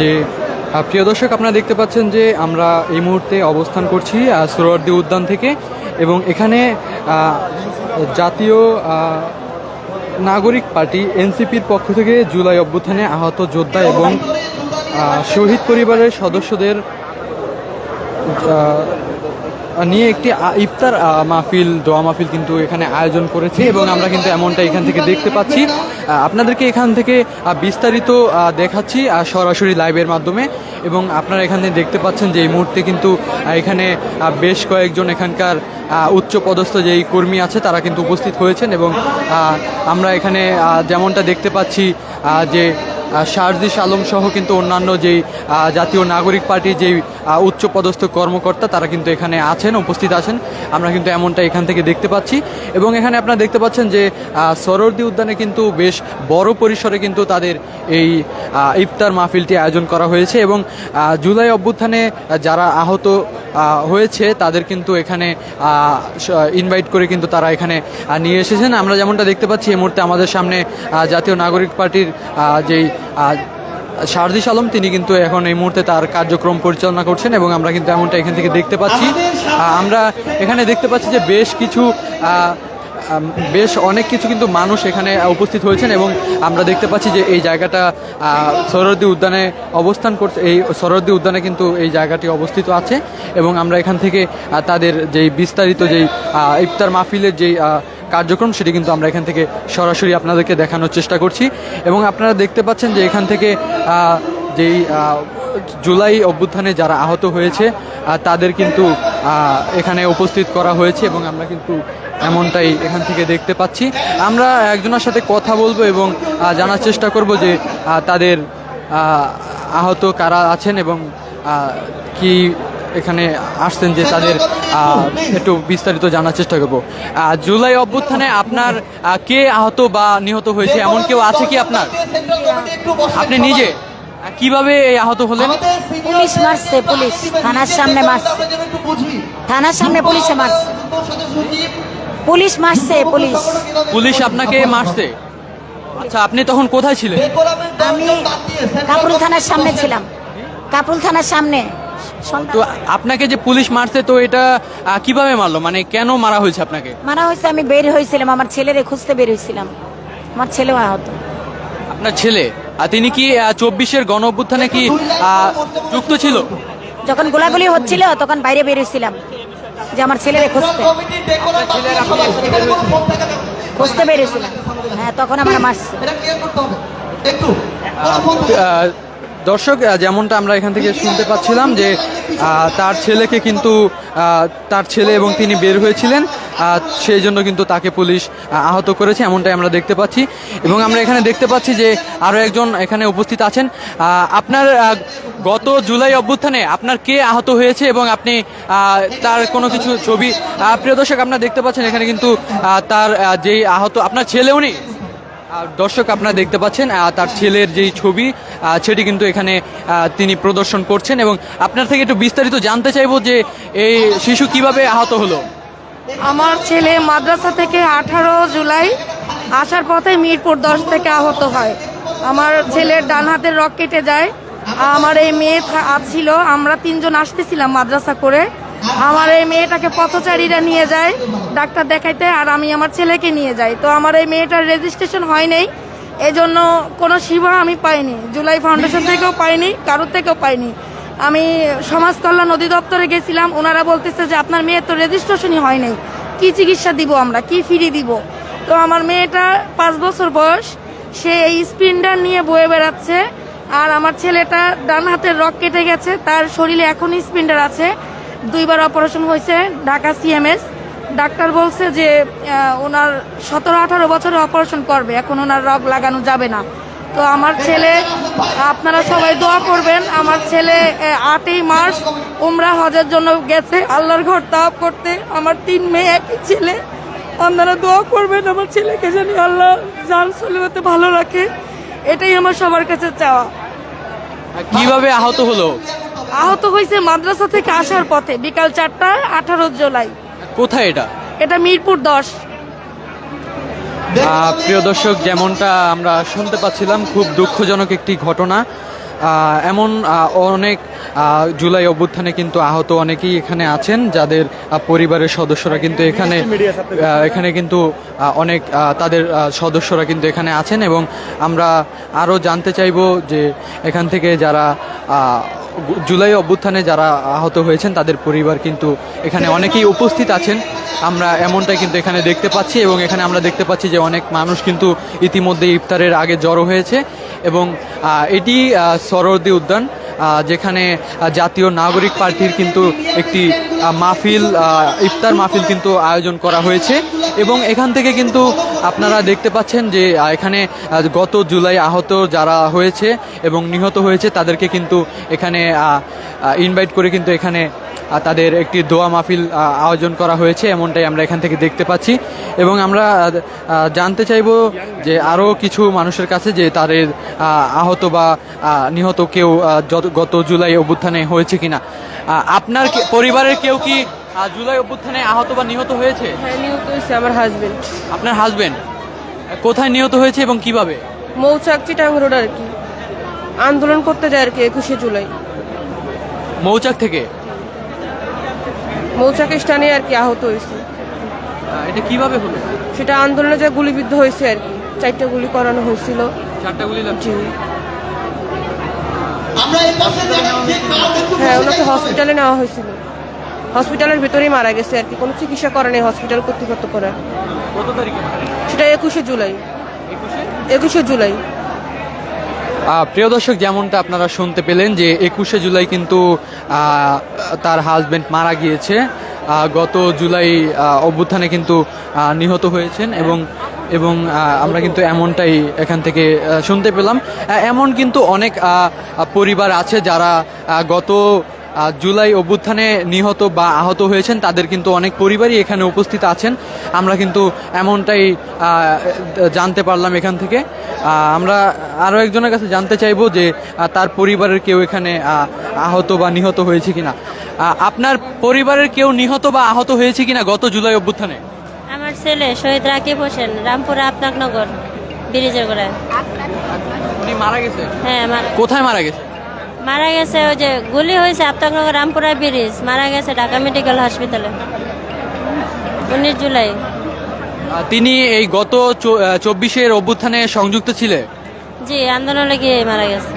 যে প্রিয় দর্শক, আপনারা দেখতে পাচ্ছেন যে আমরা এই মুহূর্তে অবস্থান করছি সুরওয়ার্দী উদ্যান থেকে এবং এখানে জাতীয় নাগরিক পার্টি এনসিপির পক্ষ থেকে জুলাই অভ্যুত্থানে আহত যোদ্ধা এবং শহীদ পরিবারের সদস্যদের নিয়ে একটি ইফতার মাহফিল, দোয়া মাহফিল কিন্তু এখানে আয়োজন করেছে এবং আমরা কিন্তু এমনটা এখান থেকে দেখতে পাচ্ছি। আপনাদেরকে এখান থেকে বিস্তারিত দেখাচ্ছি সরাসরি লাইভের মাধ্যমে। এবং আপনারা এখানে দেখতে পাচ্ছেন যে এই মুহূর্তে কিন্তু এখানে বেশ কয়েকজন এখানকার উচ্চ পদস্থ যেই কর্মী আছে, তারা কিন্তু উপস্থিত হয়েছেন এবং আমরা এখানে যেমনটা দেখতে পাচ্ছি যে আহ, শারদিস আলম সহ কিন্তু অন্যান্য যেই জাতীয় নাগরিক পার্টির যেই উচ্চ পদস্থ কর্মকর্তা তারা কিন্তু এখানে আছেন উপস্থিত আছেন। আমরা কিন্তু এমনটা এখান থেকে দেখতে পাচ্ছি। এবং এখানে আপনারা দেখতে পাচ্ছেন যে আহ, সরোয়ার্দী উদ্যানে কিন্তু বেশ বড় পরিসরে কিন্তু তাদের এই ইফতার মাহফিলটি আয়োজন করা হয়েছে। এবং জুলাই অভ্যুত্থানে যারা আহত আহ, হয়েছে তাদের কিন্তু এখানে ইনভাইট করে কিন্তু তারা এখানে নিয়ে এসেছেন। আমরা যেমনটা দেখতে পাচ্ছি এই মুহূর্তে আমাদের সামনে জাতীয় নাগরিক পার্টির যেই সারদিস শারদিস আলম তিনি কিন্তু এখন এই মুহূর্তে তার কার্যক্রম পরিচালনা করছেন এবং আমরা কিন্তু এমনটা এখান থেকে দেখতে পাচ্ছি। আমরা এখানে দেখতে পাচ্ছি যে বেশ কিছু বেশ অনেক কিছু কিন্তু মানুষ এখানে উপস্থিত হয়েছেন এবং আমরা দেখতে পাচ্ছি যে এই জায়গাটা সরোদ্দি উদ্যানে অবস্থান করছে, এই সরোদ্দি উদ্যানে কিন্তু এই জায়গাটি অবস্থিত আছে এবং আমরা এখান থেকে তাদের যেই বিস্তারিত যেই ইফতার মাহফিলের যেই কার্যক্রম সেটি কিন্তু আমরা এখান থেকে সরাসরি আপনাদেরকে দেখানোর চেষ্টা করছি এবং আপনারা দেখতে পাচ্ছেন যে এখান থেকে যেই জুলাই অভ্যুত্থানে যারা আহত হয়েছে তাদের কিন্তু এখানে উপস্থিত করা হয়েছে এবং আমরা কিন্তু এমনটাই এখান থেকে দেখতে পাচ্ছি। আমরা একজনের সাথে কথা বলব এবং জানার চেষ্টা করব যে তাদের আহত কারা আছেন এবং কি এখানে আসছেন যে তাদের একটু বিস্তারিত জানার চেষ্টা করব। জুলাই অভ্যুত্থানে আপনার কে আহত বা নিহত হয়েছে? এমন কেউ আছে কি আপনার? আপনি নিজে? কীভাবে আহত হলেন? পুলিশ মারছে, পুলিশ। থানার সামনে মারছে। থানার সামনে পুলিশে মারছে। পুলিশ মারছে পুলিশ। পুলিশ আপনাকে মারছে? আচ্ছা আপনি তখন কোথায় ছিলেন? আমি কাপুল থানার সামনে ছিলাম। কাপুল থানার সামনে। তো আপনাকে যে পুলিশ মারছে তো এটা কীভাবে মারলো? মানে কেন মারা হয়েছে আপনাকে? মারা হয়েছে আমি বের হয়েছিলাম। আমার ছেলেরে খুঁজতে বের হয়েছিলাম। আমার ছেলেও আহত। আপনার ছেলে? আর তিনি কি চব্বিশের গণ অভ্যুত্থানে কি যুক্ত ছিল? যখন গোলাগুলি হচ্ছিল তখন বাইরে বের হয়েছিলাম। যে আমার ছেলেরে খুঁজতে। খুঁজতে পেরেছিলাম। হ্যাঁ তখন আমার মাসছে আহ, দর্শক যেমনটা আমরা এখান থেকে শুনতে পাচ্ছিলাম যে তার ছেলেকে কিন্তু তার ছেলে এবং তিনি বের হয়েছিলেন সেই জন্য কিন্তু তাকে পুলিশ আহত করেছে, এমনটাই আমরা দেখতে পাচ্ছি। এবং আমরা এখানে দেখতে পাচ্ছি যে আরও একজন এখানে উপস্থিত আছেন। আপনার গত জুলাই অভ্যুত্থানে আপনার কে আহত হয়েছে এবং আপনি তার কোনো কিছু ছবি প্রিয় দর্শক, আপনারা দেখতে পাচ্ছেন এখানে কিন্তু তার যেই আহত, আপনার নেই আর দর্শক আপনারা দেখতে পাচ্ছেন তার ছেলের যেই ছবি সেটি কিন্তু এখানে তিনি প্রদর্শন করছেন এবং আপনার থেকে একটু বিস্তারিত জানতে চাইব যে এই শিশু কীভাবে আহত হলো। আমার ছেলে মাদ্রাসা থেকে আঠারো জুলাই আসার পথে মিরপুর দশ থেকে আহত হয়। আমার ছেলের ডান হাতের রক কেটে যায়। আমার এই মেয়ে ছিল, আমরা তিনজন আসতেছিলাম মাদ্রাসা করে। আমার এই মেয়েটাকে পথচারীরা নিয়ে যায় ডাক্তার দেখাইতে আর আমি আমার ছেলেকে নিয়ে যাই। তো আমার এই মেয়েটার রেজিস্ট্রেশন হয় নাই এই জন্য কোনো সেবা আমি পাইনি, জুলাই ফাউন্ডেশন থেকেও পাইনি, কারোর থেকেও পাইনি। আমি সমাজ কল্যাণ অধিদপ্তরে গেছিলাম, ওনারা বলতেছে যে আপনার মেয়ের তো রেজিস্ট্রেশনই হয় নাই, কি চিকিৎসা দিব আমরা, কি ফ্রি দিব? তো আমার মেয়েটা পাঁচ বছর বয়স, সে এই স্পিনডার নিয়ে বয়ে বেড়াচ্ছে, আর আমার ছেলেটা ডান হাতের রক কেটে গেছে, তার শরীরে এখনই স্পিন্ডার আছে দুইবার অপারেশন হয়েছে ঢাকা সিএমএস। ডাক্তার বলছে যে ওনার সতেরো আঠারো বছরে অপারেশন করবে। এখন ওনার রগ লাগানো যাবে না। তো আমার ছেলে, আপনারা সবাই দোয়া করবেন। আমার ছেলে আটই মার্চ উমরা হজের জন্য গেছে। আল্লাহর ঘর তাপ করতে। আমার তিন মেয়ে, একই ছেলে। আপনারা দোয়া করবেন আমার ছেলেকে জানি আল্লাহ জান সলিমতে ভালো রাখে। এটাই আমার সবার কাছে চাওয়া। কীভাবে আহত হলো? আহত হয়েছে মাদ্রাসা থেকে আসার পথে বিকাল চারটায় আঠারো জুলাই। কোথায় এটা? এটা মিরপুর দশ। প্রিয় দর্শক যেমনটা আমরা শুনতে পাচ্ছিলাম খুব দুঃখজনক একটি ঘটনা। এমন অনেক জুলাই অভ্যুত্থানে কিন্তু আহত অনেকেই এখানে আছেন যাদের পরিবারের সদস্যরা কিন্তু এখানে এখানে কিন্তু অনেক তাদের সদস্যরা কিন্তু এখানে আছেন এবং আমরা আরও জানতে চাইব যে এখান থেকে যারা আহ, জুলাই অভ্যুত্থানে যারা আহত হয়েছেন, তাদের পরিবার কিন্তু এখানে অনেকেই উপস্থিত আছেন। আমরা এমনটাই কিন্তু এখানে দেখতে পাচ্ছি এবং এখানে আমরা দেখতে পাচ্ছি যে অনেক মানুষ কিন্তু ইতিমধ্যে ইফতারের আগে জড়ো হয়েছে এবং এটি সরদি উদ্যান। যেখানে জাতীয় নাগরিক পার্টির কিন্তু একটি মাহফিল ইফতার মাহফিল কিন্তু আয়োজন করা হয়েছে। এবং এখান থেকে কিন্তু আপনারা দেখতে পাচ্ছেন যে এখানে গত জুলাই আহত যারা হয়েছে এবং নিহত হয়েছে, তাদেরকে কিন্তু এখানে ইনভাইট করে কিন্তু এখানে তাদের একটি দোয়া মাহফিল আয়োজন করা হয়েছে এমনটাই আমরা এখান থেকে দেখতে পাচ্ছি। এবং আমরা জানতে চাইব যে আরও কিছু মানুষের কাছে যে তাদের আহত বা নিহত কেউ গত জুলাই অভ্যুত্থানে হয়েছে কিনা। আপনার পরিবারের কেউ কি জুলাই অভ্যুত্থানে আহত বা নিহত হয়েছে? হ্যাঁ নিহত হয়েছে আমার হাজবেন্ড আপনার হাজবেন্ড কোথায় নিহত হয়েছে এবং কীভাবে? মৌচাক চিটাং রোড আর কি। আন্দোলন করতে যায় আর কি একুশে জুলাই। মৌচাক থেকে? মৌচাক স্টানে আর কি আহত হয়েছে। এটা কীভাবে হলো? সেটা আন্দোলনে যে গুলিবিদ্ধ হয়েছে আর কি চারটে গুলি করানো হয়েছিল। চারটা গুলি লাগছে? হ্যাঁ ওনাকে হসপিটালে নেওয়া হয়েছিল। হসপিটালের ভিতরেই মারা গেছে আর কি কোনো চিকিৎসা করে। নেই হসপিটাল কর্তৃপক্ষ করে সেটা একুশে জুলাই। একুশে জুলাই। প্রিয় দর্শক, যেমনটা আপনারা শুনতে পেলেন যে একুশে জুলাই কিন্তু তার হাজব্যান্ড মারা গিয়েছে। গত জুলাই অভ্যুত্থানে কিন্তু নিহত হয়েছেন এবং এবং আমরা কিন্তু এমনটাই এখান থেকে শুনতে পেলাম। এমন কিন্তু অনেক পরিবার আছে যারা গত জুলাই অভ্যুত্থানে নিহত বা আহত হয়েছেন তাদের কিন্তু অনেক পরিবারই এখানে উপস্থিত আছেন। আমরা কিন্তু এমনটাই জানতে পারলাম এখান থেকে। আমরা আরও একজনের কাছে জানতে চাইব যে তার পরিবারের কেউ এখানে আহত বা নিহত হয়েছে কিনা। আপনার পরিবারের কেউ নিহত বা আহত হয়েছে কিনা গত জুলাই অভ্যুত্থানে? আমার ছেলে শহীদ রাকিব হোসেন রামপুর আপনাকনগর ব্রিজের গোড়ায়। উনি মারা গেছে? হ্যাঁ কোথায় মারা গেছে? মারা গেছে ওই যে গুলি হয়েছে আপনাকনগর রামপুরা ব্রিজ মারা গেছে ঢাকা মেডিকেল হসপিটালে উনিশ জুলাই। তিনি এই গত চব্বিশের অভ্যুত্থানে সংযুক্ত ছিলেন জি আন্দোলনে গিয়ে মারা গেছে।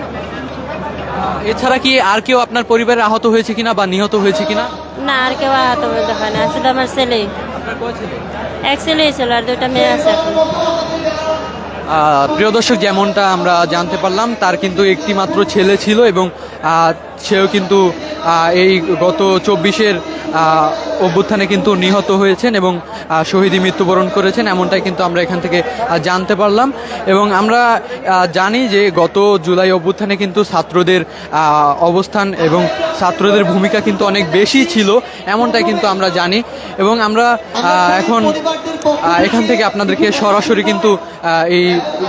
এছাড়া কি আর কেউ আপনার পরিবারে আহত হয়েছে কিনা বা নিহত হয়েছে কিনা? না আর কেউ আহত হতে হয় না। শুধু আমার আপনার ছেলে? এক ছেলেই ছিল আর দুটা মেয়ে আছে প্রিয় দর্শক, যেমনটা আমরা জানতে পারলাম, তার কিন্তু একটি মাত্র ছেলে ছিল এবং সেও কিন্তু এই গত চব্বিশের অভ্যুত্থানে কিন্তু নিহত হয়েছেন এবং আহ, শহীদী মৃত্যুবরণ করেছেন এমনটাই কিন্তু আমরা এখান থেকে জানতে পারলাম। এবং আমরা জানি যে গত জুলাই অভ্যুত্থানে কিন্তু ছাত্রদের অবস্থান এবং ছাত্রদের ভূমিকা কিন্তু অনেক বেশি ছিল এমনটাই কিন্তু আমরা জানি। এবং আমরা এখন এখান থেকে আপনাদেরকে সরাসরি কিন্তু এই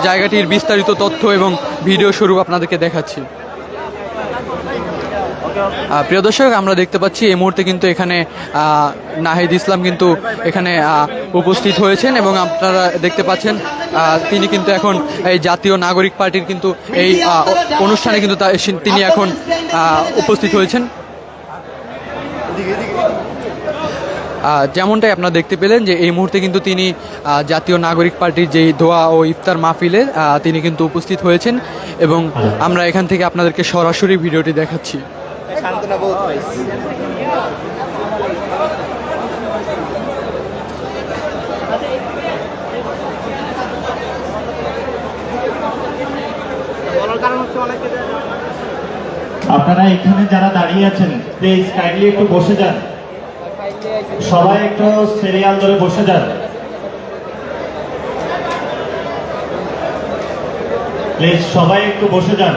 জায়গাটির বিস্তারিত তথ্য এবং ভিডিও স্বরূপ আপনাদেরকে দেখাচ্ছি। প্রিয় দর্শক, আমরা দেখতে পাচ্ছি এই মুহূর্তে কিন্তু এখানে নাহিদ ইসলাম কিন্তু এখানে উপস্থিত হয়েছেন এবং আপনারা দেখতে পাচ্ছেন তিনি কিন্তু এখন এই জাতীয় নাগরিক পার্টির কিন্তু এই অনুষ্ঠানে কিন্তু তিনি এখন উপস্থিত হয়েছেন। যেমনটাই আপনারা দেখতে পেলেন যে এই মুহূর্তে কিন্তু তিনি জাতীয় নাগরিক পার্টির যেই দোয়া ও ইফতার মাহফিলে তিনি কিন্তু উপস্থিত হয়েছেন এবং আমরা এখান থেকে আপনাদেরকে সরাসরি ভিডিওটি দেখাচ্ছি। আপনারা এখানে যারা দাঁড়িয়ে আছেন প্লিজ কাইন্ডলি একটু বসে যান। সবাই একটু সিরিয়াল ধরে বসে যান। প্লিজ সবাই একটু বসে যান।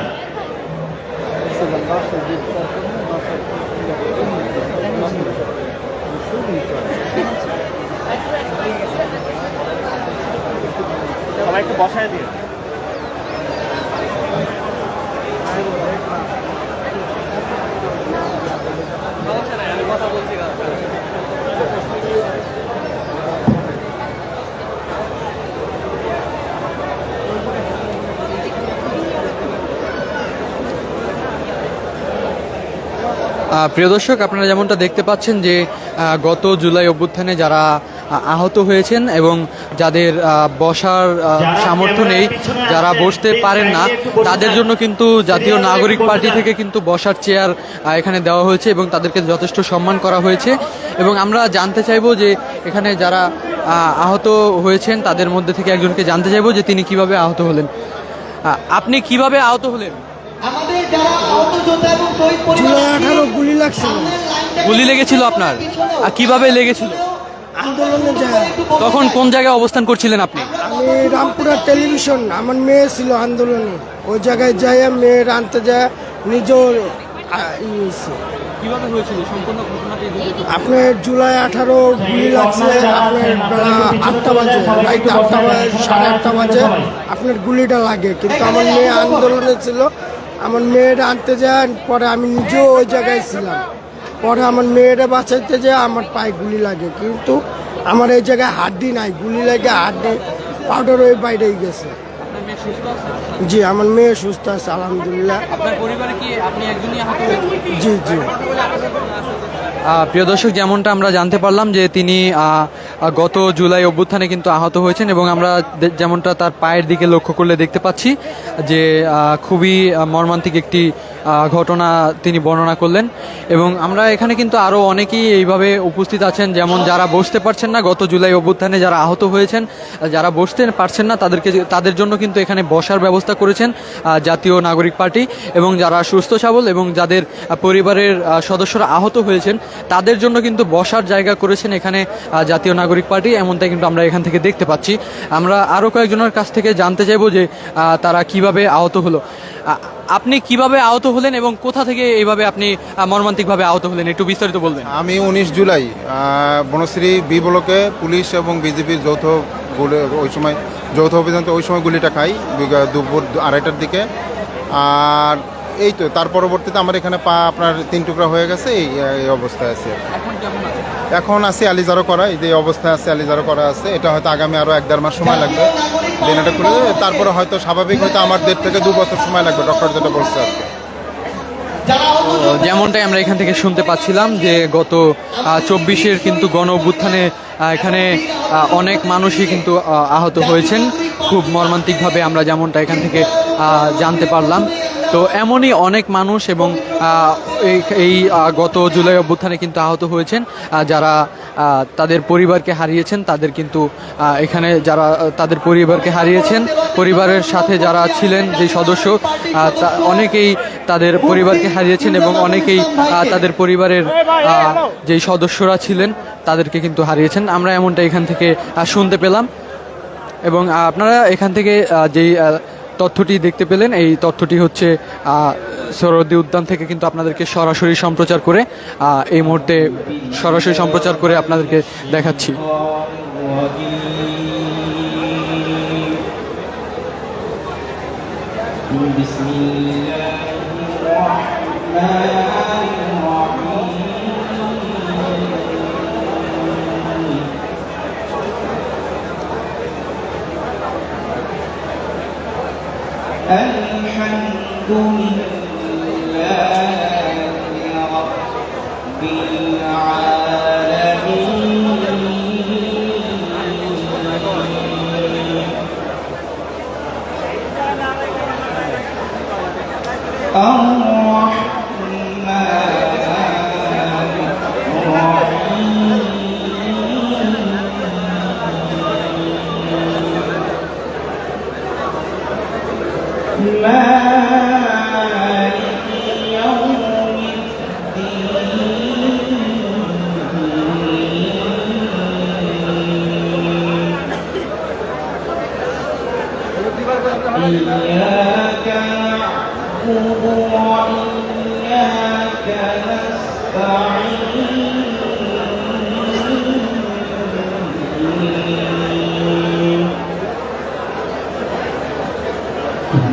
একটু বসায় প্রিয় দর্শক আপনারা যেমনটা দেখতে পাচ্ছেন যে গত জুলাই অভ্যুত্থানে যারা আহত হয়েছেন এবং যাদের বসার সামর্থ্য নেই যারা বসতে পারেন না তাদের জন্য কিন্তু জাতীয় নাগরিক পার্টি থেকে কিন্তু বসার চেয়ার এখানে দেওয়া হয়েছে এবং তাদেরকে যথেষ্ট সম্মান করা হয়েছে এবং আমরা জানতে চাইব যে এখানে যারা আহত হয়েছেন তাদের মধ্যে থেকে একজনকে জানতে চাইব যে তিনি কীভাবে আহত হলেন। আপনি কীভাবে আহত হলেন? আঠারো গুলি লাগছিল। গুলি লেগেছিল আপনার? আর কীভাবে লেগেছিল? আন্দোলনে যায় তখন কোন জায়গায় অবস্থান করছিলেন আপনি? আমি রামপুরার টেলিভিশন আমার মেয়ে ছিল আন্দোলনে। ওই জায়গায় যাই মেয়ের আনতে যায় নিজেও আপনার জুলাই আঠারো গুলি লাগছে আপনার বেলা আটটা বাজে রাত আটটা বাজে সাড়ে আটটা বাজে আপনার গুলিটা লাগে। কিন্তু আমার মেয়ে আন্দোলনে ছিল আমার মেয়েরা আনতে যায় পরে আমি নিজেও ওই জায়গায় ছিলাম। পরে আমার মেয়েরা বাঁচাইতে যে আমার পায়ে গুলি লাগে কিন্তু আমার এই জায়গায় হাড্ডি নাই গুলি লাগে হাড্ডি পাউডার ওই বাইরেই গেছে। জি আমার মেয়ে সুস্থ আছে আলহামদুলিল্লাহ। জি জি। প্রিয় দর্শক যেমনটা আমরা জানতে পারলাম যে তিনি গত জুলাই অভ্যুত্থানে কিন্তু আহত হয়েছেন এবং আমরা যেমনটা তার পায়ের দিকে লক্ষ্য করলে দেখতে পাচ্ছি যে খুবই মর্মান্তিক একটি ঘটনা তিনি বর্ণনা করলেন। এবং আমরা এখানে কিন্তু আরও অনেকেই এইভাবে উপস্থিত আছেন, যেমন যারা বসতে পারছেন না, গত জুলাই অভ্যুত্থানে যারা আহত হয়েছেন যারা বসতে পারছেন না, তাদেরকে তাদের জন্য কিন্তু এখানে বসার ব্যবস্থা করেছেন জাতীয় নাগরিক পার্টি এবং যারা সুস্থ, সবল এবং যাদের পরিবারের সদস্যরা আহত হয়েছেন, তাদের জন্য কিন্তু বসার জায়গা করেছেন এখানে জাতীয় নাগরিক পার্টি। এমনটাই কিন্তু আমরা এখান থেকে দেখতে পাচ্ছি। আমরা আরও কয়েকজনের কাছ থেকে জানতে চাইব যে তারা কীভাবে আহত হলো। আপনি কীভাবে আহত হলেন এবং কোথা থেকে এইভাবে আপনি মর্মান্তিকভাবে আহত হলেন? একটু বিস্তারিত বলবেন। আমি উনিশ জুলাই বনশ্রী বি ব্লকে পুলিশ এবং বিজেপির যৌথ ওই সময় যৌথ অভিযান ওই সময় গুলিটা খাই দুপুর আড়াইটার দিকে। আর এই তো তার পরবর্তীতে আমার এখানে পা আপনার তিন টুকরা হয়ে গেছে এই অবস্থায় আছে এখন আছে আলিজারও করা এই যে অবস্থায় আছে, আলিজারও করা আছে। এটা হয়তো আগামী আরও এক দেড় মাস সময় লাগবে। দেন এটা খুলে। তারপরে হয়তো স্বাভাবিক হয়তো আমার দেড় থেকে দু বছর সময় লাগবে ডক্টর যেটা বলছে আর যেমনটাই আমরা এখান থেকে শুনতে পাচ্ছিলাম যে গত চব্বিশের কিন্তু গণ অভ্যুত্থানে এখানে অনেক মানুষই কিন্তু আহত হয়েছেন। খুব মর্মান্তিকভাবে আমরা যেমনটা এখান থেকে জানতে পারলাম। তো এমনই অনেক মানুষ এবং এই গত জুলাই অভ্যুত্থানে কিন্তু আহত হয়েছেন। যারা তাদের পরিবারকে হারিয়েছেন, তাদের কিন্তু এখানে যারা, তাদের পরিবারকে হারিয়েছেন, পরিবারের সাথে যারা ছিলেন যে সদস্য অনেকেই তাদের পরিবারকে হারিয়েছেন এবং অনেকেই তাদের পরিবারের যেই সদস্যরা ছিলেন, তাদেরকে কিন্তু হারিয়েছেন। আমরা এমনটা এখান থেকে শুনতে পেলাম। এবং আপনারা এখান থেকে যেই তথ্যটি দেখতে পেলেন। এই তথ্যটি হচ্ছে আহ, সরোদ্দি উদ্যান থেকে কিন্তু আপনাদেরকে সরাসরি সম্প্রচার করে এই মুহূর্তে সরাসরি সম্প্রচার করে আপনাদেরকে দেখাচ্ছি। الحمد لله رب العالمين. الرحمن